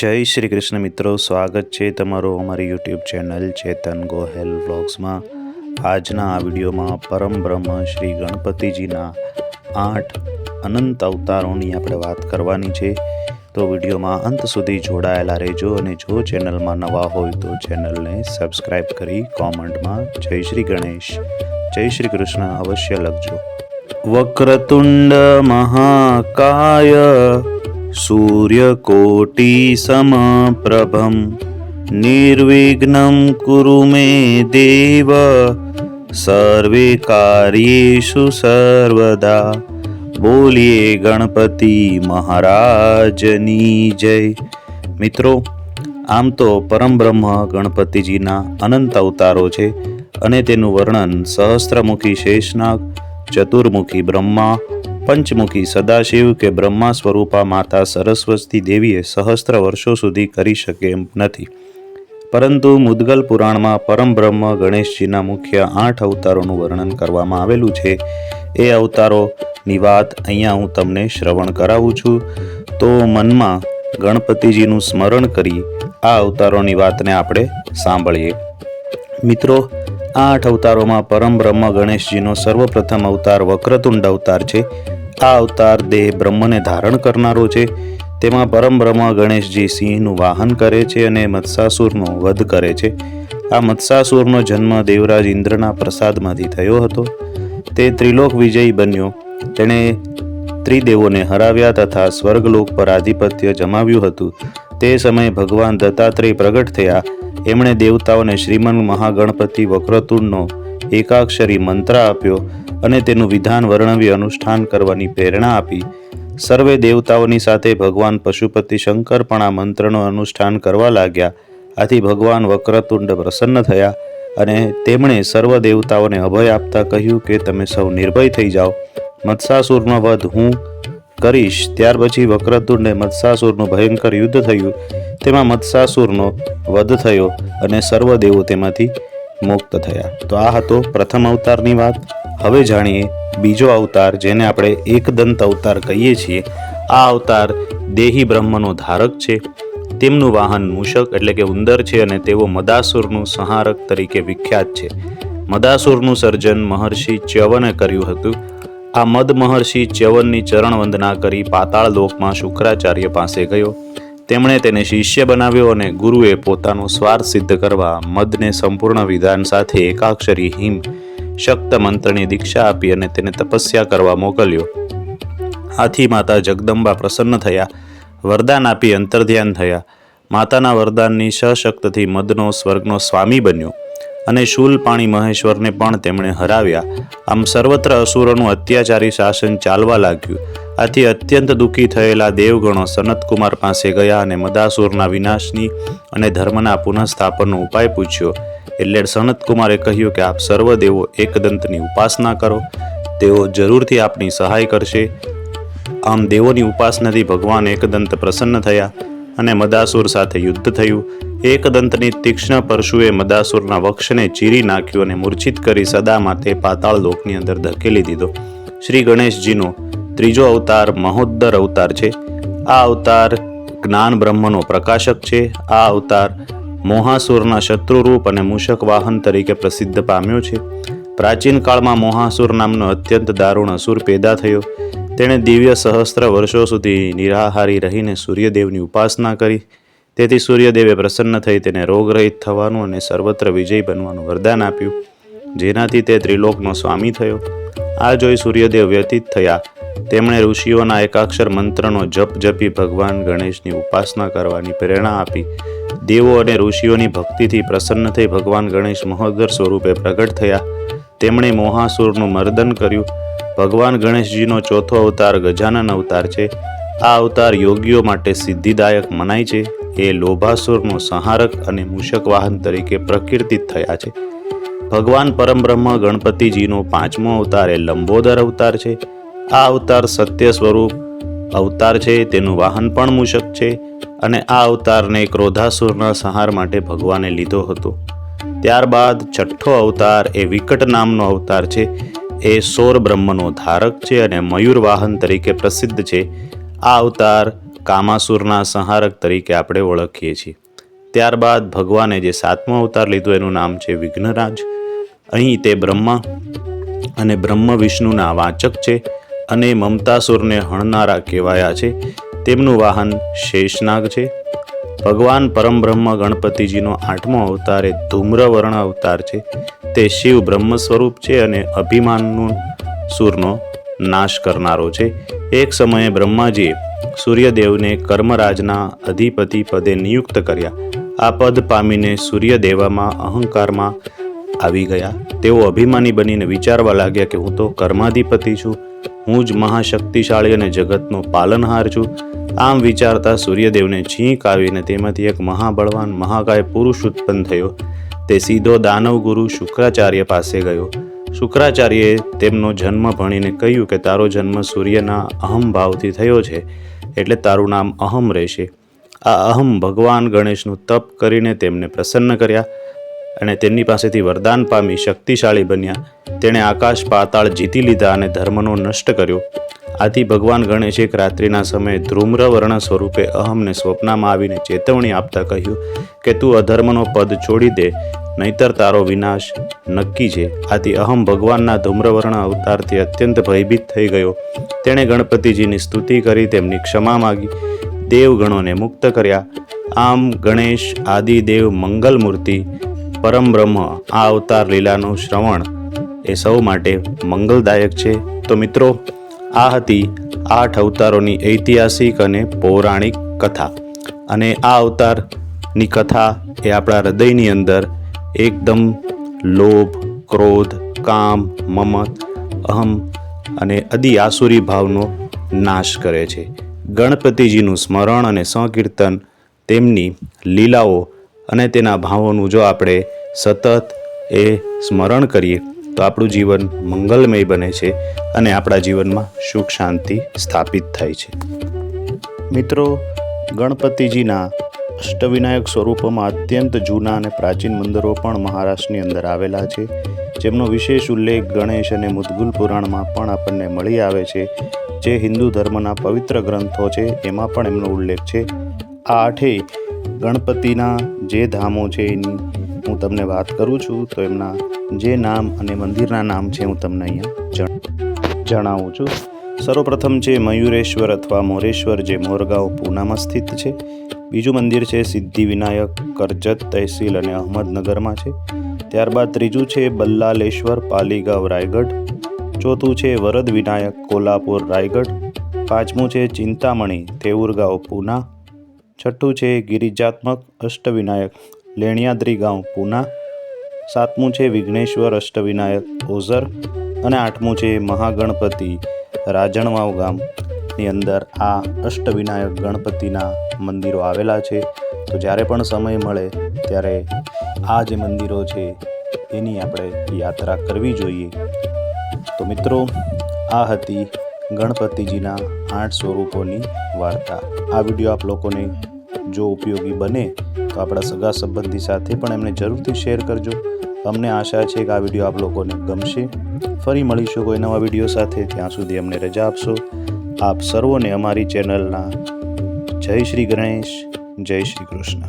જય શ્રી કૃષ્ણ મિત્રો, સ્વાગત છે તમારું અમારી યુટ્યુબ ચેનલ ચેતન ગોહેલ વ્લોગ્સમાં આજના આ વિડીયોમાં પરમ બ્રહ્મ શ્રી ગણપતિજીના આઠ અનંત અવતારોની આપણે વાત કરવાની છે. તો વિડીયોમાં અંત સુધી જોડાયેલા રહેજો અને જો ચેનલમાં નવા હોય તો ચેનલને સબસ્ક્રાઈબ કરી કોમેન્ટમાં જય શ્રી ગણેશ, જય શ્રી કૃષ્ણ અવશ્ય લખજો. વક્રતુંડ મહાકાય સમપ્રભમ નિર્વિઘ્ન કુરુ મે દેવ સર્વે કાર્યેષુ સર્વદા બોલીએ ગણપતિ મહારાજની જય મિત્રો આમ તો પરમ બ્રહ્મ ગણપતિજીના અનંત અવતારો છે અને તેનું વર્ણન સહસ્ત્રમુખી શેષનાગ, ચતુર્મુખી બ્રહ્મા પંચમુખી સદાશિવ કે બ્રહ્મા સ્વરૂપા માતા સરસ્વતી દેવીએ સહસ્ત્ર વર્ષો સુધી કરી શકે એમ નથી. પરંતુ મુદગલ પુરાણમાં પરમ બ્રહ્મ ગણેશજીના મુખ્ય આઠ અવતારોનું વર્ણન કરવામાં આવેલું છે. એ અવતારોની વાત અહીંયા હું તમને શ્રવણ કરાવું છું. તો મનમાં ગણપતિજીનું સ્મરણ કરી આ અવતારોની વાતને આપણે સાંભળીએ. મિત્રો, આ આઠ અવતારોમાં પરમ બ્રહ્મ ગણેશજીનો સર્વપ્રથમ અવતાર વક્રતુંડ અવતાર છે. આ અવતાર દેહ બ્રહ્મને ધારણ કરનારો છે. તેમાં પરમ બ્રહ્મ ગણેશજી સિંહનું વાહન કરે છે અને મત્સાસુરનો વધ કરે છે. આ મત્સાસુરનો જન્મ દેવરાજ ઇન્દ્રના પ્રસાદમાંથી થયો હતો. તે ત્રિલોક વિજયી બન્યો. તેણે ત્રિદેવોને હરાવ્યા તથા સ્વર્ગલોક પર આધિપત્ય જમાવ્યું હતું. તે સમયે ભગવાન દત્તાત્રેય પ્રગટ થયા. એમણે દેવતાઓને શ્રીમન મહાગણપતિ વક્રતુંડનો એકાક્ષરી મંત્ર આપ્યો. અને તેનું વિધાન વર્ણવી અનુષ્ઠાન કરવાની પ્રેરણા આપી. સર્વે દેવતાઓની સાથે ભગવાન પશુપતિ શંકર પણ આ મંત્રનો અનુષ્ઠાન કરવા લાગ્યા. આથી ભગવાન વક્રતુંડ પ્રસન્ન થયા અને તેમણે સર્વ દેવતાઓને અભય આપતા કહ્યું કે તમે સૌ નિર્ભય થઈ જાઓ. મત્સાસુરનો વધ હું કરીશ. ત્યાર પછી વક્રતુંડે મત્સાસુરનું ભયંકર યુદ્ધ થયું. તેમાં મત્સાસુરનો વધ થયો અને સર્વ દેવો તેમાંથી મુક્ત થયા. તો આ હતો પ્રથમ અવતારની વાત. હવે જાણીએ, બીજો અવતાર જેને આપણે એકદંત અવતાર કહીએ છીએ, આ અવતાર દેહી બ્રહ્મનો ધારક છે. તેમનું વાહન મૂષક એટલે કે ઉંદર છે અને તેઓ મદાસુરનું સંહારક તરીકે વિખ્યાત છે. મદાસુરનું સર્જન મહર્ષિ ચ્યવને કર્યું હતું. આ મદ મહર્ષિ ચ્યવનની ચરણ વંદના કરી પાતાળ લોકમાં શુક્રાચાર્ય પાસે ગયો. તેમણે તેને શિષ્ય બનાવ્યો અને ગુરુએ પોતાનો સ્વાર્થ સિદ્ધ કરવા મદને સંપૂર્ણ વિધાન સાથે એકાક્ષરી હિમ શક્ત મંત્રની દીક્ષા આપી અને તેને તપસ્યા કરવા મોકલ્યો. આથી માતા જગદંબા પ્રસન્ન થયા. વરદાન આપી અંતર્ધ્યાન થયા. માતાના વરદાનની સશક્તથી મદનો, સ્વર્ગનો સ્વામી બન્યો અને શૂલપાણી મહેશ્વરને પણ તેમણે હરાવ્યા. આમ સર્વત્ર અસુરોનું અત્યાચારી શાસન ચાલવા લાગ્યું. આથી અત્યંત દુઃખી થયેલા દેવગણો સનતકુમાર પાસે ગયા અને મદાસુરના વિનાશની અને ધર્મના પુનઃસ્થાપનનો ઉપાય પૂછ્યો. એટલે સનતકુમારે કહ્યું કે આપ સર્વ દેવો એકદંતની ઉપાસના કરો. તેઓ જરૂરથી આપની સહાય કરશે. આમ દેવોની ઉપાસનાથી ભગવાન એકદંત પ્રસન્ન થયા અને મદાસુર સાથે યુદ્ધ થયું. એકદંતની તીક્ષ્ણ પરશુએ મદાસુરના વક્ષને ચીરી નાખ્યું અને મૂર્છિત કરી સદા માટે પાતાળ લોકની અંદર ધકેલી દીધો. શ્રી ગણેશજીનો ત્રીજો અવતાર મહોદ્દર અવતાર છે. આ અવતાર જ્ઞાન બ્રહ્મનો પ્રકાશક છે. આ અવતાર મોહાસુરના શત્રુરૂપ અને મૂષક વાહન તરીકે પ્રસિદ્ધ પામ્યો છે. પ્રાચીન કાળમાં મોહાસુર નામનો અત્યંત દારૂણ અસુર પેદા થયો. તેણે દિવ્ય સહસ્ત્ર વર્ષો સુધી નિરાહારી રહીને સૂર્યદેવની ઉપાસના કરી. તેથી સૂર્યદેવે પ્રસન્ન થઈ તેને રોગરહિત થવાનું અને સર્વત્ર વિજય બનવાનું વરદાન આપ્યું. જેનાથી તે ત્રિલોકનો સ્વામી થયો. આ જોઈ સૂર્યદેવ વ્યતીત થયા. તેમણે ઋષિઓના એકાક્ષર મંત્રનો જપ જપી ભગવાન ગણેશની ઉપાસના કરવાની પ્રેરણા આપી. દેવો અને ઋષિઓની ભક્તિથી પ્રસન્ન થઈ ભગવાન ગણેશ મહોદર સ્વરૂપે પ્રગટ થયા. તેમણે મોહાસુરનું મર્દન કર્યું. ભગવાન ગણેશજીનો ચોથો અવતાર ગજાનન અવતાર છે. આ અવતાર યોગીઓ માટે સિદ્ધિદાયક મનાય છે. એ લોભાસુરનો સંહારક અને મૂષક વાહન તરીકે પ્રકીર્તિત થયા છે. ભગવાન પરમબ્રહ્મ ગણપતિજીનો પાંચમો અવતાર એ લંબોદર અવતાર છે. આ અવતાર સત્ય સ્વરૂપ અવતાર છે. તેનું વાહન પણ મૂષક છે. અને આ અવતારને ક્રોધાસુરના સંહાર માટે ભગવાને લીધો હતો. ત્યારબાદ છઠ્ઠો અવતાર એ વિકટ નામનો અવતાર છે. એ સોર બ્રહ્મનો ધારક છે અને મયુર વાહન તરીકે પ્રસિદ્ધ છે. આ અવતાર કામાસુરના સંહારક તરીકે આપણે ઓળખીએ છીએ. ત્યારબાદ ભગવાને જે સાતમો અવતાર લીધો એનું નામ છે વિઘ્નરાજ. અહીં તે બ્રહ્મા અને બ્રહ્મ વિષ્ણુના વાચક છે. અને મમતાસુરને હણનારા કહેવાયા છે. તેમનું વાહન શેષનાગ છે. ભગવાન પરમબ્રહ્મ ગણપતિજીનો આઠમો અવતાર એ ધૂમ્રવર્ણ અવતાર છે. તે શિવ બ્રહ્મ સ્વરૂપ છે અને અભિમાનનું સૂરનો નાશ કરનારો છે. એક સમયે બ્રહ્માજીએ સૂર્યદેવને કર્મરાજના અધિપતિ પદે નિયુક્ત કર્યા. આ પદ પામીને સૂર્યદેવામાં અહંકારમાં આવી ગયા. તેઓ અભિમાની બનીને વિચારવા લાગ્યા કે હું તો કર્માધિપતિ છું. હું જ મહાશક્તિશાળી અને જગતનો પાલનહાર છું. આમ વિચારતા સૂર્યદેવને છીંક આવીને તેમાંથી એક મહાબળવાન મહાકાય પુરુષ ઉત્પન્ન થયો. તે સીધો દાનવ ગુરુ શુક્રાચાર્ય પાસે ગયો. શુક્રાચાર્યએ તેમનો જન્મ ભણીને કહ્યું કે તારો જન્મ સૂર્યના અહમ ભાવથી થયો છે, એટલે તારું નામ અહમ રહેશે. આ અહમ ભગવાન ગણેશનું તપ કરીને તેમને પ્રસન્ન કર્યા. અને તેમની પાસેથી વરદાન પામી શક્તિશાળી બન્યા. તેણે આકાશ પાતાળ જીતી લીધા અને ધર્મનો નષ્ટ કર્યો. આથી ભગવાન ગણેશ એક રાત્રિના સમયે ધ્રુમ્રવર્ણ સ્વરૂપે અહમને સ્વપ્નમાં આવીને ચેતવણી આપતા કહ્યું કે તું અધર્મનો પદ છોડી દે, નહીતર તારો વિનાશ નક્કી છે. આથી અહમ ભગવાનના ધૂમ્રવર્ણ અવતારથી અત્યંત ભયભીત થઈ ગયો. તેણે ગણપતિજીની સ્તુતિ કરી, તેમની ક્ષમા માગી. દેવગણોને મુક્ત કર્યા. આમ ગણેશ, આદિદેવ મંગલ મૂર્તિ પરમ બ્રહ્મ આ અવતાર લીલાનું શ્રવણ એ સૌ માટે મંગલદાયક છે. તો મિત્રો, આ હતી આઠ અવતારોની ઐતિહાસિક અને પૌરાણિક કથા. અને આ અવતારની કથા એ આપણા હૃદયની અંદર એકદમ લોભ, ક્રોધ, કામ, મમત, અહમ અને અતિ આસુરી ભાવનો નાશ કરે છે. ગણપતિજીનું સ્મરણ અને સંકીર્તન તેમની લીલાઓ અને તેના ભાવોનું જો આપણે સતત એ સ્મરણ કરીએ, તો આપણું જીવન મંગલમય બને છે અને આપણા જીવનમાં સુખ શાંતિ સ્થાપિત થાય છે. મિત્રો, ગણપતિજીના અષ્ટવિનાયક સ્વરૂપોમાં અત્યંત જૂના અને પ્રાચીન મંદિરો પણ મહારાષ્ટ્રની અંદર આવેલા છે. જેમનો વિશેષ ઉલ્લેખ ગણેશ અને મુદગુલ પુરાણમાં પણ આપણને મળી આવે છે. જે હિન્દુ ધર્મના પવિત્ર ગ્રંથો છે, એમાં પણ એમનો ઉલ્લેખ છે. આ આઠેય ગણપતિના જે ધામો છે એની હું તમને વાત કરું છું, તો એમના જે નામ અને મંદિરના નામ છે હું તમને અહીંયા જણાવું છું. સર્વપ્રથમ છે મયુરેશ્વર અથવા મોરેશ્વર, જે મોરગાંવ પૂનામાં સ્થિત છે. બીજું મંદિર છે સિદ્ધિ વિનાયક કરજત, તહેસીલ અને અહમદનગરમાં છે. ત્યારબાદ ત્રીજું છે બલ્લાલેશ્વર, પાલીગાંવ, રાયગઢ. ચોથું છે વરદ વિનાયક કોલ્હાપુર, રાયગઢ. પાંચમું છે ચિંતામણી, તેઉરગાંવ, પૂના. છઠ્ઠું છે ગિરિજાત્મક અષ્ટવિનાયક, લેણિયાદ્રી ગાંવ, પૂના. સાતમું છે વિઘ્નેશ્વર અષ્ટવિનાયક, ઓઝર. અને આઠમું છે મહાગણપતિ, રાજણવાવ ગામની અંદર આ અષ્ટવિનાયક ગણપતિના મંદિરો આવેલા છે. તો જ્યારે પણ સમય મળે ત્યારે આ જે મંદિરો છે એની આપણે યાત્રા કરવી જોઈએ. તો મિત્રો, આ હતી ગણપતિજીના આઠ સ્વરૂપોની વાર્તા. આ વીડિયો આપ લોકોને જો ઉપયોગી બને તો આપણા સગા સંબંધી સાથે પણ એમને જરૂરથી શેર કરજો. અમને આશા છે કે આ વીડિયો આપ લોકોને ગમશે. ફરી મળીશું કોઈ નવા વીડિયો સાથે. ત્યાં સુધી અમને રજા આપશો. આપ સર્વોને અમારી ચેનલના જય શ્રી ગણેશ, જય શ્રી કૃષ્ણ.